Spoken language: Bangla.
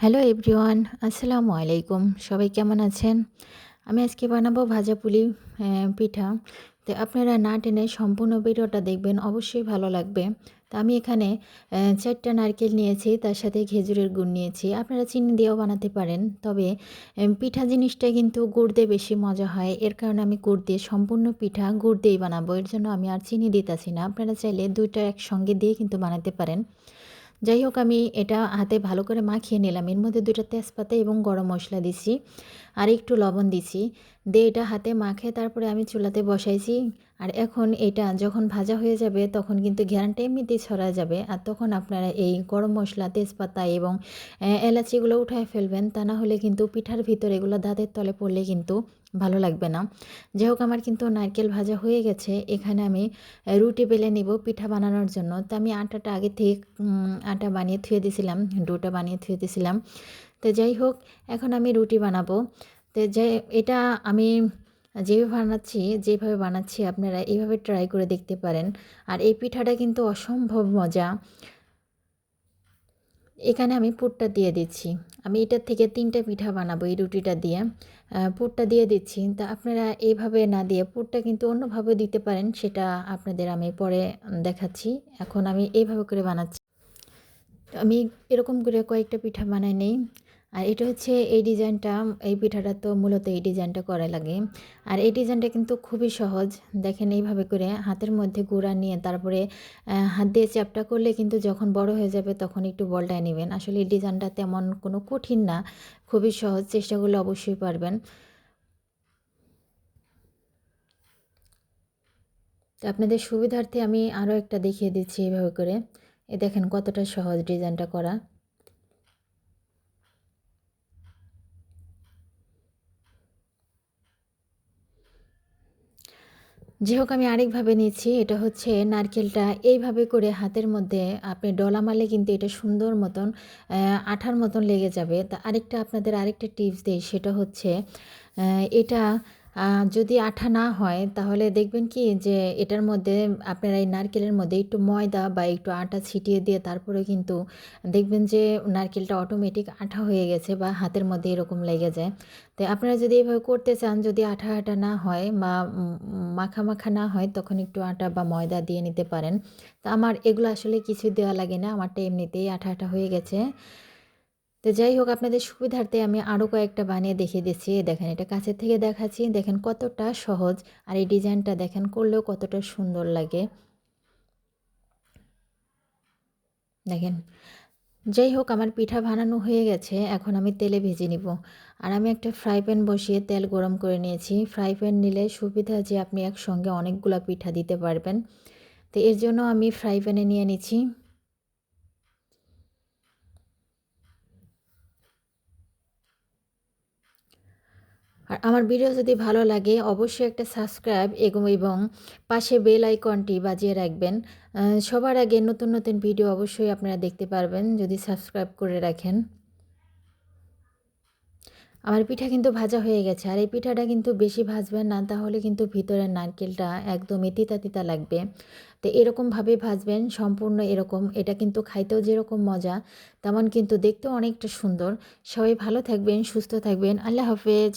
হ্যালো এভরিওয়ান আসসালামু আলাইকুম সবাই কেমন আছেন? আমি আজকে বানাবো ভাজা পুলি পিঠা। তো আপনারা না টেনে সম্পূর্ণ ভিডিওটা দেখবেন, অবশ্যই ভালো লাগবে। তো আমি এখানে চারটা নারকেল নিয়েছি, তার সাথে খেজুরের গুড় নিয়েছি। আপনারা চিনি দিয়েও বানাতে পারেন, তবে পিঠা জিনিসটা কিন্তু গুড় দিয়ে বেশি মজা হয়। এর কারণে আমি গুড় দিয়ে সম্পূর্ণ পিঠা গুড় দিয়েই বানাবো। এর জন্য আমি আর চিনি দিতেছি না। আপনারা চাইলে দুইটা একসঙ্গে দিয়ে কিন্তু বানাতে পারেন। যাই হোক আমি এটা হাতে ভালো করে মাখিয়ে নিলাম। এর মধ্যে দুটো তেজপাতা এবং গরম মশলা দিছি আর একটু লবণ দিছি। দিয়ে এটা হাতে মাখে, তারপরে আমি চুলাতে বসাইছি। আর এখন এটা যখন ভাজা হয়ে যাবে, তখন কিন্তু ঘ্যানটা এমনিতেই ছড়া যাবে। আর তখন আপনারা এই গরম মশলা, তেজপাতা এবং এলাচিগুলো উঠায় ফেলবেন। তা না হলে কিন্তু পিঠার ভিতরে এগুলো দাঁতের তলে পড়লে কিন্তু ভালো লাগবে না। যাই হোক আমার কিন্তু নারকেল ভাজা হয়ে গেছে। এখানে আমি রুটি বেলে নিব পিঠা বানানোর জন্য। তো আমি আটাটা আগে থেকে আটা বানিয়ে থুয়ে দিয়েছিলাম ডোটা বানিয়ে থুয়ে দিয়েছিলাম তো যাই হোক এখন আমি রুটি বানাবো। তো যাই, এটা আমি যেভাবে বানাচ্ছি যেভাবে বানাচ্ছি আপনারা এইভাবে ট্রাই করে দেখতে পারেন। আর এই পিঠাটা কিন্তু অসম্ভব মজা। এখানে আমি পুরটা দিয়ে দিচ্ছি। আমি এটার থেকে তিনটা পিঠা বানাবো এই রুটিটা দিয়ে। পুরটা দিয়ে দিচ্ছি। তা আপনারা এইভাবে না দিয়ে পুরটা কিন্তু অন্যভাবে দিতে পারেন, সেটা আপনাদের আমি পরে দেখাচ্ছি। এখন আমি এইভাবে করে বানাচ্ছি। আমি এরকম করে কয়েকটা পিঠা বানাই নেই। আর এটা হচ্ছে এই ডিজাইনটা, এই পিঠাটা তো মূলত এই ডিজাইনটা করা লাগে। আর এই ডিজাইনটা কিন্তু খুবই সহজ। দেখেন এইভাবে করে হাতের মধ্যে গুঁড়া নিয়ে তারপরে হাত দিয়ে চ্যাপটা করলে কিন্তু যখন বড় হয়ে যাবে তখন একটু বলটায় নেবেন। আসলে এই ডিজাইনটা তেমন কোনো কঠিন না, খুবই সহজ। চেষ্টা করলে অবশ্যই পারবেন। তো আপনাদের সুবিধার্থে আমি আরও একটা দেখিয়ে দিচ্ছি এইভাবে করে। এ দেখেন কতটা সহজ ডিজাইনটা করা। যাই হোক আমি আরেকভাবে নিচ্ছি এটা হচ্ছে নারকেলটা। এইভাবে করে হাতের মধ্যে আপনি ডলা মারলে কিন্তু এটা সুন্দর মতন আঠার মতন লেগে যাবে। তা আরেকটা আপনাদের আরেকটা টিপস দিই, সেটা হচ্ছে এটা যদি আঠা না হয়, তাহলে দেখবেন কি যে এটার মধ্যে আপনারা এই নারকেলের মধ্যে একটু ময়দা বা একটু আটা ছিটিয়ে দিয়ে তারপরে কিন্তু দেখবেন যে নারকেলটা অটোমেটিক আঠা হয়ে গেছে বা হাতের মধ্যে এরকম লেগে যায়। তো আপনারা যদি এভাবে করতে চান, যদি আঠা আঠা না হয় বা মাখা মাখা না হয়, তখন একটু আটা বা ময়দা দিয়ে নিতে পারেন। তো আমার এগুলো আসলে কিছু দেওয়া লাগে না, আমারটা এমনিতেই আঠা আঠা হয়ে গেছে। তো যাই হোক, আপনাদের সুবিধার্থে আমি আরও কয়েকটা বানিয়ে দেখিয়ে দিচ্ছি। দেখেন, এটা কাছের থেকে দেখাচ্ছি। দেখেন কতটা সহজ। আর এই ডিজাইনটা দেখেন, করলেও কতটা সুন্দর লাগে। দেখেন, যাই হোক, আমার পিঠা বানানো হয়ে গেছে। এখন আমি তেলে ভেজে নিব। আর আমি একটা ফ্রাই প্যান বসিয়ে তেল গরম করে নিয়েছি। ফ্রাই প্যান নিলে সুবিধা যে আপনি একসঙ্গে অনেকগুলো পিঠা দিতে পারবেন। তো এর জন্য আমি ফ্রাই প্যানে নিয়ে নিচ্ছি। আর আমার ভিডিও যদি ভালো লাগে, অবশ্যই একটা সাবস্ক্রাইব এবং এবং পাশে বেল আইকনটি বাজিয়ে রাখবেন। সবার আগে নতুন নতুন ভিডিও অবশ্যই আপনারা দেখতে পারবেন যদি সাবস্ক্রাইব করে রাখেন। আমার পিঠা কিন্তু ভাজা হয়ে গেছে। আর এই পিঠাটা কিন্তু বেশি ভাজবেন না, তাহলে কিন্তু ভিতরের নারকেলটা একদমই তিতা তিতা লাগবে। তো এরকমভাবে ভাজবেন, সম্পূর্ণ এরকম। এটা কিন্তু খাইতেও যেরকম মজা, তেমন কিন্তু দেখতেও অনেকটা সুন্দর। সবাই ভালো থাকবেন, সুস্থ থাকবেন। আল্লাহ হাফেজ।